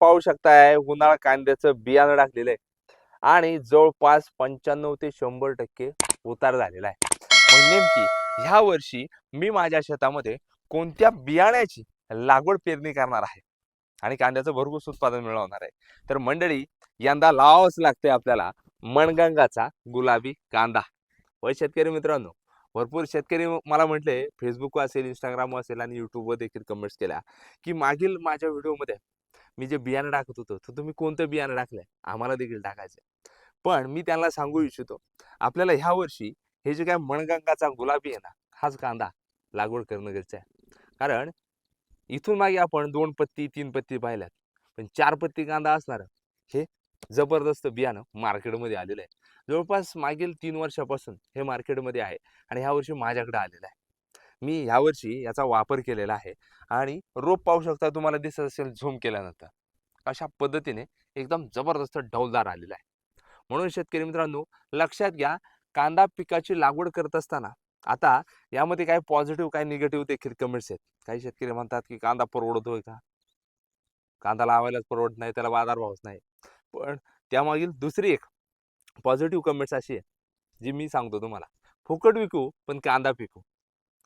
पाहू शकताय उन्हाळा कांद्याचं बियाणं टाकलेलं आहे. आणि जवळपास पंच्याण्णव ते शंभर टक्के उतार झालेला आहे. मग नेमकी ह्या वर्षी मी माझ्या शेतामध्ये कोणत्या बियाण्याची लागवड पेरणी करणार आहे? आणि कांद्याचं भरघोस उत्पादन मिळवणार आहे. तर मंडळी यंदा लावावंच लागते आपल्याला मणगंगाचा गुलाबी कांदा. व शेतकरी मित्रांनो भरपूर शेतकरी मला म्हटले फेसबुक असेल इंस्टाग्राम असेल आणि युट्यूबवर देखील कमेंट्स केल्या की मागील माझ्या व्हिडिओमध्ये मी जे बियाणं टाकत होतो तर तुम्ही कोणतं बियाणं टाकलंय? आम्हाला देखील टाकायचं पण मी त्यांना सांगू इच्छितो आपल्याला ह्या वर्षी हे जे काय मणगंगाचा गुलाबी आहे ना हाच कांदा लागवड करणं गरजेचं आहे. कारण इथून मागे आपण दोन पत्ती तीन पत्ती पाहिल्यात. पण चार पत्ती कांदा असणार हे जबरदस्त बियाणं मार्केटमध्ये आलेलं आहे. जवळपास मागील तीन वर्षापासून हे मार्केटमध्ये आहे आणि ह्या वर्षी माझ्याकडे आलेलं आहे. मी ह्यावर्षी याचा वापर केलेला आहे आणि रोप पाहू शकता तुम्हाला दिसत असेल झूम केल्यानंतर. अशा पद्धतीने एकदम जबरदस्त डौलदार आलेला आहे. म्हणून शेतकरी मित्रांनो लक्षात घ्या कांदा पिकाची लागवड करत असताना आता यामध्ये काय पॉझिटिव्ह काय निगेटिव्ह देखील कमेंट्स आहेत. काही शेतकरी म्हणतात की कांदा परवडतोय का? कांदा लावायलाच परवडत नाही त्याला बाजारभावच नाही. पण त्यामागील दुसरी एक पॉझिटिव्ह कमेंट्स अशी आहे जी मी सांगतो तुम्हाला. फुकट विकू पण कांदा पिकू.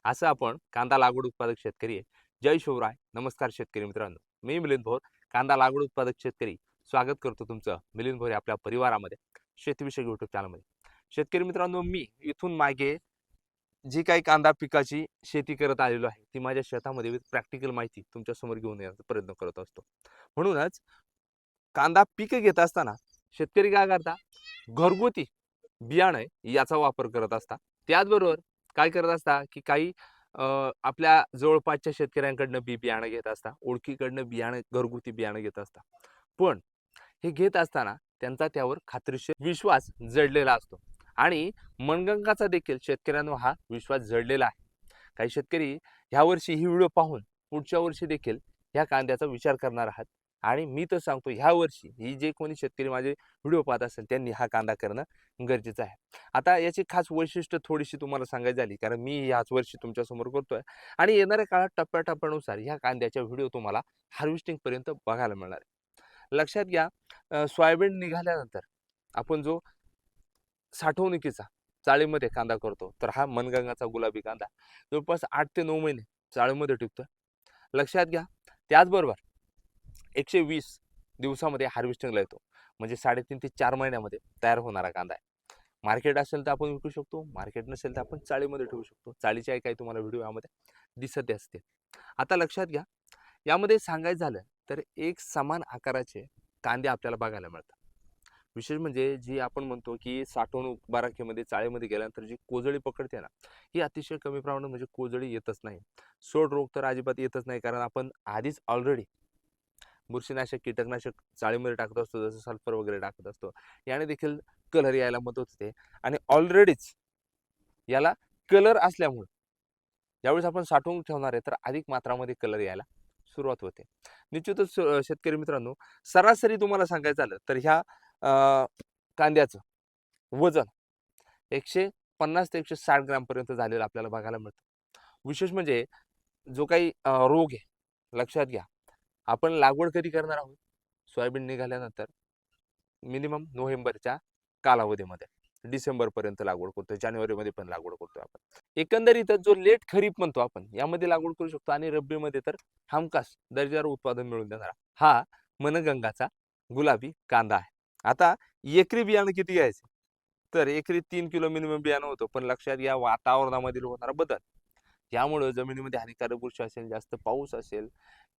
असं आपण कांदा लागवड उत्पादक शेतकरी आहे. जय शिवराय. नमस्कार शेतकरी मित्रांनो. मी मिलिंद भोर कांदा लागवड उत्पादक शेतकरी. स्वागत करतो तुमचं मिलिंद भोर आपल्या परिवारामध्ये शेतीविषयक युट्यूब चॅनलमध्ये शेतकरी मित्रांनो मी इथून मागे जी काही कांदा पिकाची शेती करत आलेलो आहे ती माझ्या शेतामध्ये प्रॅक्टिकल माहिती तुमच्यासमोर घेऊन येण्याचा प्रयत्न करत असतो. म्हणूनच कांदा पीक घेत असताना शेतकरी काय करता घरगुती बियाणं याचा वापर करत असता त्याचबरोबर काय करत असता की काही अं, आपल्या जवळपासच्या शेतकऱ्यांकडनं बी बियाणं घेत असता ओळखीकडनं बियाणं घरगुती बियाणं घेत असता. पण हे घेत असताना त्यांचा त्यावर खात्रीशीर विश्वास जडलेला असतो. आणि मनगंगाचा देखील शेतकऱ्यांवर हा विश्वास जडलेला आहे. काही शेतकरी ह्यावर्षी ही व्हिडिओ पाहून पुढच्या वर्षी देखील ह्या कांद्याचा विचार करणार आहात. आणि मी तर सांगतो ह्या वर्षी ही जे कोणी शेतकरी माझे व्हिडिओ पाहत असेल त्यांनी हा कांदा करणं गरजेचं आहे. आता याची खास वैशिष्ट्य थोडीशी तुम्हाला सांगायची झाली कारण मी ह्याच वर्षी तुमच्यासमोर करतोय आणि येणाऱ्या काळात टप्प्याटप्प्यानुसार ह्या कांद्याच्या व्हिडिओ तुम्हाला हार्वेस्टिंगपर्यंत बघायला मिळणार आहे. लक्षात घ्या सोयाबीन निघाल्यानंतर आपण जो साठवणुकीचा चाळीमध्ये कांदा करतो तर हा मनगंगाचा गुलाबी कांदा जवळपास आठ ते नऊ महिने चाळीमध्ये टिकतोय. लक्षात घ्या त्याचबरोबर एकशे वीस दिवसामध्ये हार्वेस्टिंगला येतो. म्हणजे साडेतीन ते चार महिन्यामध्ये तयार होणारा कांदा आहे. मार्केट असेल तर आपण विकू शकतो मार्केट नसेल तर आपण चाळीमध्ये ठेवू शकतो. चाळीचे काही तुम्हाला व्हिडिओ यामध्ये दिसत असते आता लक्षात घ्या यामध्ये सांगायचं झालं तर एक समान आकाराचे कांदे आपल्याला बघायला मिळतात. विशेष म्हणजे जी आपण म्हणतो की साठवणूक बाराखीमध्ये चाळीमध्ये गेल्यानंतर जी कोजळी पकडते ना ही अतिशय कमी प्रमाणात म्हणजे कोजळी येतच नाही. सोड रोग तर अजिबात येतच नाही कारण आपण आधीच ऑलरेडी बुरशीनाशक कीटकनाशक चाळीमध्ये टाकत असतो जसं सल्फर वगैरे टाकत असतो. याने देखील कलर यायला मदत होते. आणि ऑलरेडीच याला कलर असल्यामुळे ज्यावेळेस आपण साठवून ठेवणार आहे तर अधिक मात्रामध्ये कलर यायला सुरुवात होते. निश्चितच शेतकरी मित्रांनो सरासरी तुम्हाला सांगायचं झालं तर ह्या कांद्याचं वजन एकशे पन्नास ते एकशे साठ ग्रामपर्यंत झालेलं आपल्याला बघायला मिळतं. विशेष म्हणजे जो काही रोग आहे लक्षात घ्या. आपण लागवड कधी करणार आहोत? सोयाबीन निघाल्यानंतर मिनिमम नोव्हेंबरच्या कालावधीमध्ये. डिसेंबरपर्यंत लागवड करतो जानेवारीमध्ये पण लागवड करतो आपण. एकंदरीत जो लेट खरीप म्हणतो आपण यामध्ये लागवड करू शकतो आणि रब्बीमध्ये तर हमखास दर्जेदार उत्पादन मिळवून देणारा हा मनगंगाचा गुलाबी कांदा आहे. आता एकरी बियाणं किती घ्यायचं? तर एकरी तीन किलो मिनिमम बियाणं होतं पण लक्षात या वातावरणामधील होणारा बदल. यामुळं जमिनीमध्ये हानिकारक बुरशी असेल जास्त पाऊस असेल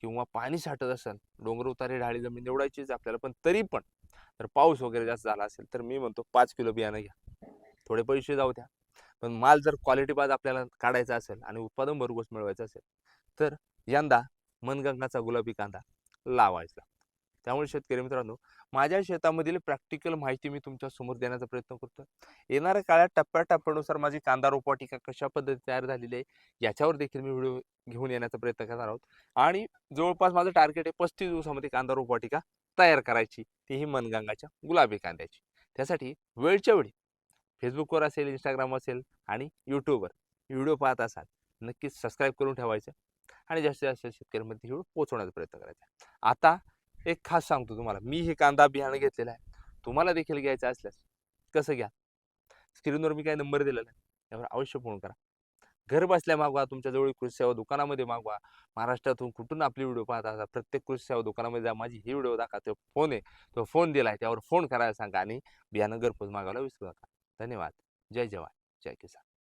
किंवा पाणी साठत असेल डोंगर उतारे ढाळी जमीन निवडायचीच आपल्याला पण तरी पण तर पाऊस वगैरे जास्त झाला असेल तर मी म्हणतो पाच किलो बियाणं घ्या. थोडे पैसे जाऊ द्या. पण माल जर क्वालिटी बाज आपल्याला काढायचा असेल आणि उत्पादन भरघोस मिळवायचं असेल तर यंदा मनगंगाचा गुलाबी कांदा लावायचा. त्यामुळे शेतकरी मित्रांनो माझ्या शेतामधील प्रॅक्टिकल माहिती मी तुमच्यासमोर देण्याचा प्रयत्न करतो. येणाऱ्या काळात टप्प्याटप्प्यानुसार माझी कांदा रोपवाटिका कशा पद्धती तयार झालेली आहे याच्यावर देखील मी व्हिडिओ घेऊन येण्याचा प्रयत्न करणार आहोत. आणि जवळपास माझं टार्गेट आहे पस्तीस दिवसामध्ये कांदा रोपवाटिका तयार करायची तीही मनगंगाच्या गुलाबी कांद्याची. त्यासाठी वेळच्या वेळी फेसबुकवर असेल इंस्टाग्राम असेल आणि यूट्यूबवर व्हिडिओ पाहत असाल नक्कीच सबस्क्राईब करून ठेवायचं आणि जास्तीत जास्त शेतकऱ्यांमध्ये व्हिडिओ पोहोचवण्याचा प्रयत्न करायचा. आता एक खास सांगतो तुम्हाला. मी हे कांदा बियाणं घेतलेलं आहे. तुम्हाला देखील घ्यायचं असल्यास कसं घ्या? स्क्रीनवर मी काय नंबर दिलेला आहे. त्यावर अवश्य फोन करा. घर बसल्या मागवा तुमच्याजवळ कृषी सेवा दुकानामध्ये मागवा. महाराष्ट्रातून कुठून आपली व्हिडिओ पाहत असा प्रत्येक कृषी सेवा दुकानामध्ये जा. माझी ही व्हिडिओ दाखवा. तो फोन आहे. तो फोन दिलाय त्यावर फोन करायला सांगा आणि बियाणं घरपोच मागायला विसरू नका. धन्यवाद. जय जवान. जय किसान.